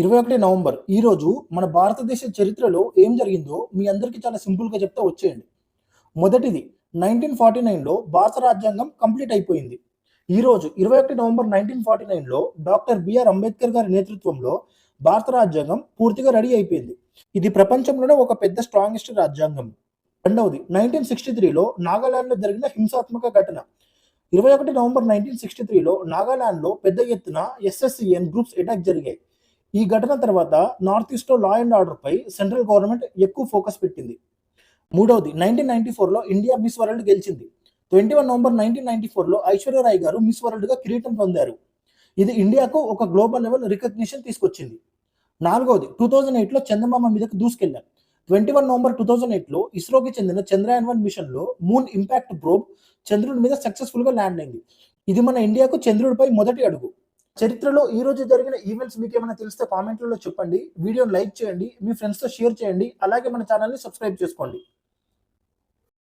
ఇరవై ఒకటి నవంబర్. ఈరోజు మన భారతదేశ చరిత్రలో ఏం జరిగిందో మీ అందరికీ చాలా సింపుల్గా చెప్తే వచ్చేయండి. మొదటిది నైన్టీన్ ఫార్టీ నైన్లో భారత రాజ్యాంగం కంప్లీట్ అయిపోయింది. ఈరోజు ఇరవై ఒకటి నవంబర్ నైన్టీన్ ఫార్టీ నైన్లో డాక్టర్ బిఆర్ అంబేద్కర్ గారి నేతృత్వంలో భారత రాజ్యాంగం పూర్తిగా రెడీ అయిపోయింది. ఇది ప్రపంచంలోనే ఒక పెద్ద స్ట్రాంగెస్ట్ రాజ్యాంగం. రెండవది నైన్టీన్ సిక్స్టీ త్రీలో నాగాలాండ్లో జరిగిన హింసాత్మక ఘటన. ఇరవై ఒకటి నవంబర్ నైన్టీన్ సిక్స్టీ త్రీలో నాగాలాండ్లో పెద్ద ఎత్తున ఎస్ఎస్సిఎన్ గ్రూప్స్ అటాక్ జరిగాయి. ఈ ఘటన తర్వాత నార్త్ ఈస్ట్లో లా అండ్ ఆర్డర్పై సెంట్రల్ గవర్నమెంట్ ఎక్కువ ఫోకస్ పెట్టింది. మూడవది నైన్టీన్ నైన్టీ ఫోర్లో ఇండియా మిస్ వరల్డ్ గెలిచింది. Twenty one November nineteen ninety ఫోర్లో ఐశ్వర్యరాయ్ గారు మిస్ వరల్డ్గా కిరీటం పొందారు. ఇది ఇండియాకు ఒక గ్లోబల్ లెవెల్ రికగ్నిషన్ తీసుకొచ్చింది. నాలుగవది టూ థౌజండ్ ఎయిట్లో చందమామ మీదకి దూసుకెళ్ళాం twenty one November two thousand ఎయిట్లో ఇస్రోకి చెందిన చంద్రయాన్ వన్ మిషన్లో మూన్ ఇంపాక్ట్ ప్రోబ్ చంద్రుడి మీద సక్సెస్ఫుల్గా ల్యాండ్ అయింది. ఇది మన ఇండియాకు చంద్రుడిపై మొదటి అడుగు. చరిత్రలో ఈ రోజు జరిగిన ఈవెంట్స్ మీకు ఏమైనా తెలిస్తే కామెంట్లలో చెప్పండి. వీడియోని లైక్ చేయండి. మీ ఫ్రెండ్స్తో షేర్ చేయండి. అలాగే మన ఛానల్ని సబ్స్క్రైబ్ చేసుకోండి.